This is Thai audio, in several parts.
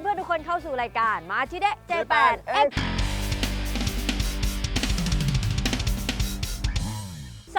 เพื่อนๆทุกคนเข้าสู่รายการมาที่เดะเจแปน J8X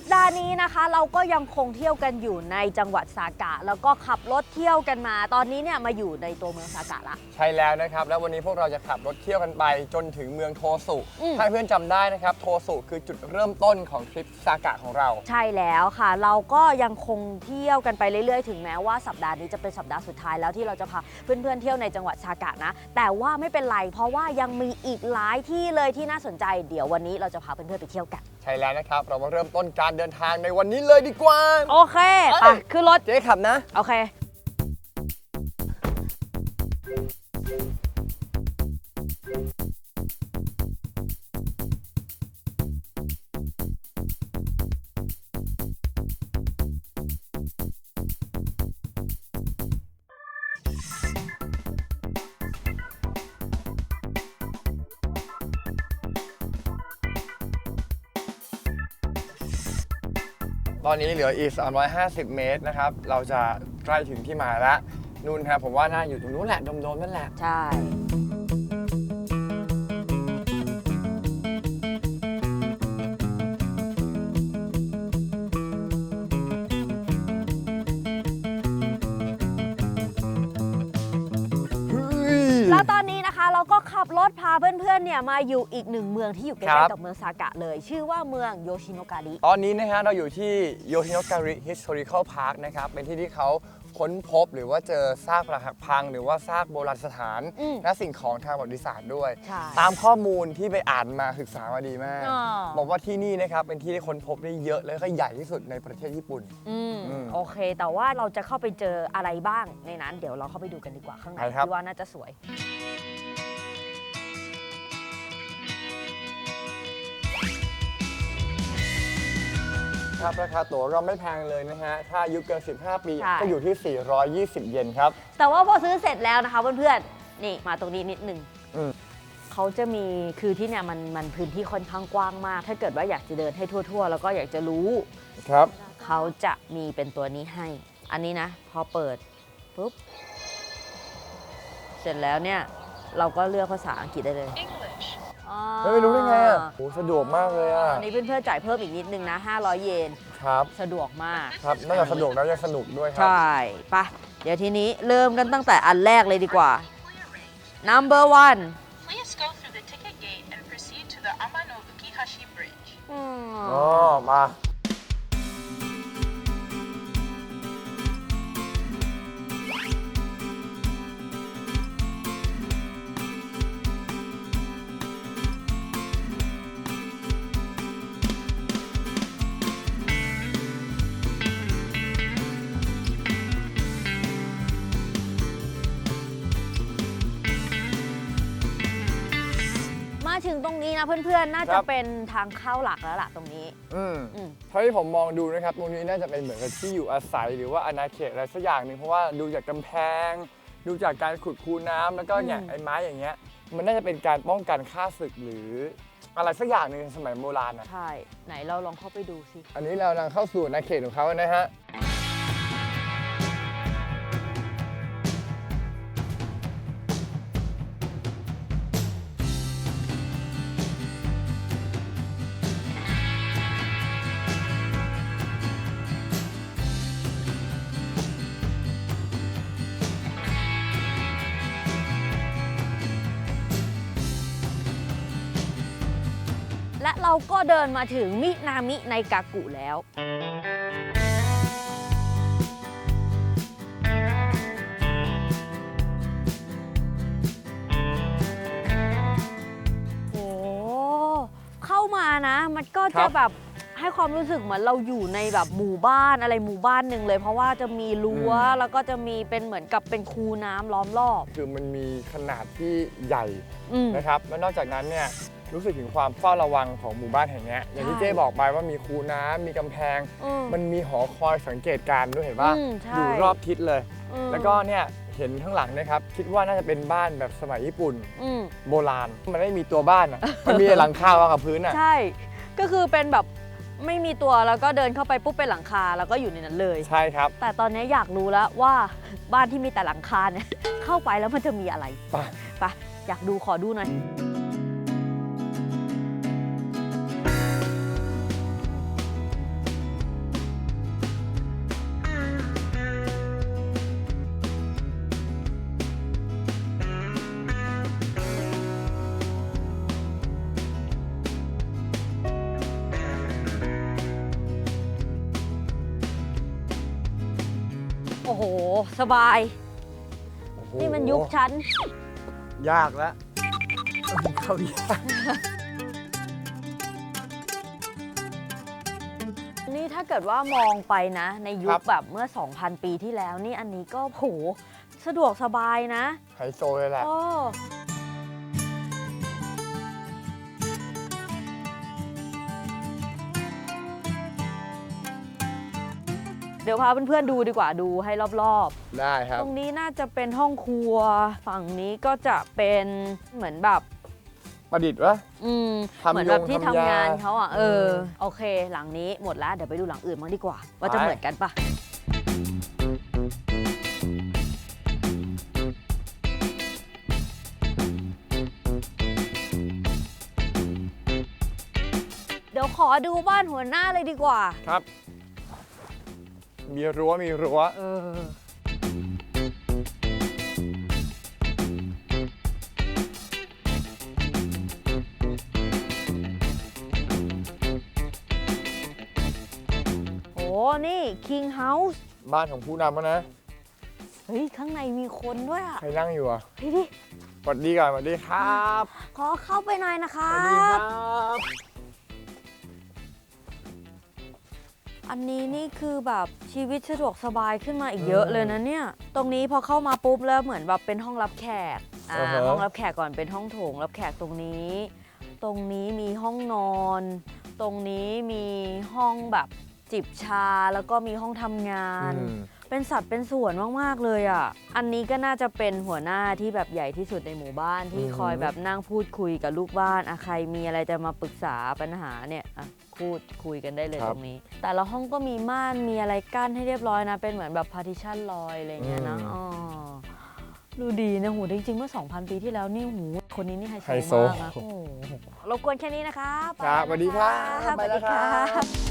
สัปดาห์นี้นะคะ เราก็ยังคงเที่ยวกันอยู่ในจังหวัดสากะ แล้วก็ขับรถเที่ยวกันมา ตอนนี้เนี่ยมาอยู่ในตัวเมืองสากะละ ใช่แล้วนะครับ แล้ววันนี้พวกเราจะขับรถเที่ยวกันไปจนถึงเมืองโทสุ อืม ถ้าเพื่อนจำได้นะครับ โทสุคือจุดเริ่มต้นของทริปซากะของเรา ใช่แล้วค่ะ เราก็ยังคงเที่ยวกันไปเรื่อยๆ ถึงแม้ว่าสัปดาห์นี้จะเป็นสัปดาห์สุดท้ายแล้วที่เราจะพาเพื่อนๆเที่ยวในจังหวัดสากะนะ แต่ว่าไม่เป็นไร เพราะว่ายังมีอีกหลายที่เลยที่น่าสนใจ เดี๋ยววันนี้เราจะพาเพื่อนๆไปเที่ยวกัน ใช่แล้วนะครับ เรามาเริ่มต้นการเดินทางในวันนี้เลยดีกว่า โอเคเอ้ไปยขึ้นรถ เจ๊ขับนะ โอเค ตอนนี้เหลืออีก 350 เมตรนะครับ เราจะใกล้ถึงที่หมายแล้วนู่นครับผมว่าน่าอยู่ตรงนู้นแหละโดมๆนั่นแหละ ใช่ เพื่อนๆเนี่ยมาอยู่อีกหนึ่งเมืองที่อยู่ใกครัล้บๆกับเมืองซากะเลย ชื่อว่าเมืองโยชิโนการิตอนนี้นะฮะเราอยู่ที่โยชิโนการิ Historical Park นะครับ เป็นที่ที่เขาค้นพบหรือว่าเจอซากปรักหักพัง หรือว่าซากโบราณสถาน อืมและสิ่งของทางประวัติศาสตร์ด้วย ใช่ ตามข้อมูลที่ไปอ่านมาศึกษามาดีมาก อ๋อ บอกว่าที่นี่นะครับเป็นที่ที่ค้นพบได้เยอะและก็ใหญ่ที่สุดในประเทศญี่ปุ่น อืมอืมโอเค แต่ว่าเราจะเข้าไปเจออะไรบ้างในนั้น เดี๋ยวเราเข้าไปดูกันดีกว่าข้างในไปครับ ที่ว่าน่าจะสวย ครับราคาตั๋วก็ไม่แพงเลยนะฮะ ถ้าอายุเกิน 15 ปีใช่ก็อยู่ที่ 420 เยนครับ แต่ว่าพอซื้อเสร็จแล้วนะคะเพื่อนๆ นี่มาตรงนี้นิดนึงอืม เขาจะมีคือที่เนี่ยมันมันพื้นที่ค่อนข้างกว้างมาก ถ้าเกิดว่าอยากจะเดินให้ทั่ว ๆ แล้วก็อยากจะรู้ ครับ เขาจะมีเป็นตัวนี้ให้ อันนี้นะ พอเปิดปุ๊บ เสร็จแล้วเนี่ย เราก็เลือกภาษาอังกฤษได้เลยอ๋อ แล้วไม่รู้ได้ไงอะโหสะดวกมากเลยอะ อันนี้เพื่อนๆจ่ายเพิ่มอีกนิดนึงนะ 500 เยน ครับ สะดวกมาก ครับนอกจากสะดวกแล้วยังสนุกด้วยครัใช่ปะเดี๋ยวทีนี้เริ่มกันตั้งแต่อันแรกเลยดีกว่า number one Please go through the ticket gate and proceed to the Amano Ukihashi Bridge. อืมอ๋อ มามา นี้นะเพื่อนๆ น่าคจะรับ เป็นทางเข้าหลักแล้วล่ะตรงนี้ อืมอืม เท่าที่ผมมองดูนะครับตรงนี้น่าจะเป็นเหมือนกับที่อยู่อาศัยหรือว่าอาณาเขตอะไรสักอย่างหนึ่งเพราะว่าดูจากกำแพง ดูจากการขุดคูน้ำแล้วก็เนี่ยอืม ไอ้ไม้อย่างเงี้ย มันน่าจะเป็นการป้องกันฆ่าศึกหรืออะไรสักอย่างหนึ่งในสมัยโบราณนะใช่ ไหนเราลองเข้าไปดูสิ อันนี้เรากำลังเข้าสู่อาณาเขตของเขานะฮะ เราก็เดินมาถึงมินามิในกากุแล้วโอ้เข้ามานะ มันก็ครัจะบ แบบให้ความรู้สึกเหมือนเราอยู่ในแบบหมู่บ้านอะไรหมู่บ้านหนึ่งเลย เพราะว่าจะมีรั้วอืมแล้วก็จะมีเป็นเหมือนกับเป็นคูน้ำล้อมรอบ คือมันมีขนาดที่ใหญ่อืมนะครับแล้วนอกจากนั้นเนี่ย รู้สึกถึงความเฝ้าระวังของหมู่บ้านแห่งเนี้ยอย่างที่ใช่เจ๊บอกไปว่ามีคูน้ำมีกำแพง อืม มันมีหอคอยสังเกตการณ์ด้วยเห็นป่ะอืมใช่ อยู่รอบทิศเลย อืมแล้วก็เนี่ยเห็นข้างหลังนะครับ คิดว่าน่าจะเป็นบ้านแบบสมัยญี่ปุ่น อืม โบราณ มันไม่มีตัวบ้านอะ มันมีแต่หลังคาวางกับพื้นอะ ใช่ ก็คือเป็นแบบไม่มีตัวแล้วก็เดินเข้าไปปุ๊บเป็นหลังคาแล้วก็อยู่ในนั้นเลย ใช่ครับแต่ตอนนี้อยากรู้แล้วว่าบ้านที่มีแต่หลังคาเนี่ย เข้าไปแล้วมันจะมีอะไรไป ไปอยากดูขอดูหน่อย โอ้โห สบาย โอ้โหนี่มันยุคฉันยากแล้วเข้ายากนี่ถ้าเกิดว่ามองไปนะ ในยุครัคบแบบเมื่อ 2,000 ปีที่แล้วนี่อันนี้ก็โหสะดวกสบายนะไฮโซเลยแหละ โอ้ ดี๋ยวพาเพื่อนๆดูดีกว่าดูให้รอบได้คๆ รับ ตรงนี้น่าจะเป็นห้องครัว ฝั่งนี้ก็จะเป็นเหมือนแบบ ประดิษฐ์วะ อืมทำเหมือนแบบที่ยงทำทำยางงานเขาอะเออเออ โอเค หลังนี้หมดแล้วเดี๋ยวไปดูหลังอื่นบ้างดีกว่า ว่าจะไป เหมือนกันปะเดี๋ยวขอดูบ้านหัวหน้าเลยดีกว่า ครับ มีรั้วมีรั้วเออโอ้นี่ King House บ้านของผู้นำอะนะ เฮ้ย ข้างในมีคนด้วยอะใครนั่งอยู่อะเฮ้ยดิสวัสดีก่อนสวัสดีครับ ขอเข้าไปหน่อยนะคสรัวัสดีครับ บ อันนี้นี่คือแบบชีวิตสะดวกสบายขึ้นมาอีกเยอะเลยนะเนี่ย ตรงนี้พอเข้ามาปุ๊บแล้วเหมือนแบบเป็นห้องรับแขกอ่าอ่าฮะ ห้องรับแขกก่อนเป็นห้องโถงรับแขกตรงนี้ ตรงนี้มีห้องนอน ตรงนี้มีห้องแบบจิบชาแล้วก็มีห้องทำงาน อืม เป็นสัดเป็นส่วนมาก ๆ เลยอะ อันนี้ก็น่าจะเป็นหัวหน้าที่แบบใหญ่ที่สุดในหมู่บ้านที่อือหือคอยแบบนั่งพูดคุยกับลูกบ้านอะใครมีอะไรจะมาปรึกษาปัญหาเนี่ยอะพูดคุยกันได้เลยตรงนี้ แต่ละห้องก็มีม่านมีอะไรกั้นให้เรียบร้อยนะ เป็นเหมือนแบบ partition ลอยอะไรอย่างเงี้ยนะอ๋อดูดีนะหูจริง ๆ เมื่อ 2,000 ปีที่แล้วนี่หูคนนี้นี่ไฮไฮโซโซมากนะโอ้โหรบกวนแค่นี้นะคะไปครับสวัสดีครับสวัสดีไปแล้วครัครับ บ